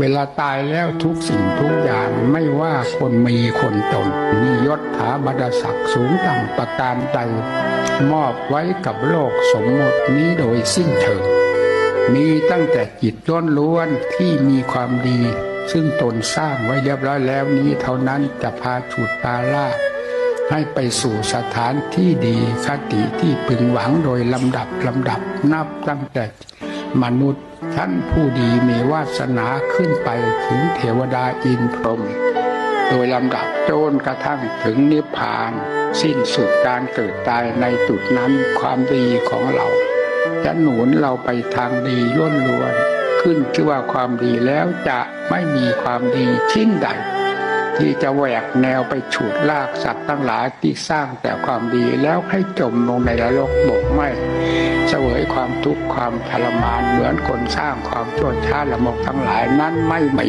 เวลาตายแล้วทุกสิ่งทุกอย่างไม่ว่าคนมีคนจนมียศถาบรรดาศักดิ์สูงต่ำประการใดมอบไว้กับโลกสมมตินี้โดยสิ้นเชิงมีตั้งแต่จิตล้วนล้วนๆที่มีความดี ซึ่งตนสร้างไว้เรียบร้อยแล้วนี้เท่านั้นจะพาฉุดตาล่าให้ไปสู่สถานที่ดีคติที่พึงหวังโดยลำดับลำดับนับตั้งแต่ มนุษย์ท่านผู้ดีมีวาสนาขึ้นไปถึงเทวดาอินพรหมโดยลำดับโจนกระทั่งถึงนิพพาน สิ้นสุดการเกิดตายในจุดนั้นความดีของเรา จะหนุนเราไปทางดีล้วนล้วนๆขึ้นที่ว่าความดีแล้วจะไม่มีความดีชิ้นใด ที่จะแหวกแนวไปฉุดลากสัตว์ทั้งหลายที่สร้างแต่ความดีแล้วให้จมลงในนรกบกไหม เสวยความทุกข์ความทรมานเหมือนคนสร้างความชั่วช้าละมกทั้งหลายนั้นไม่มี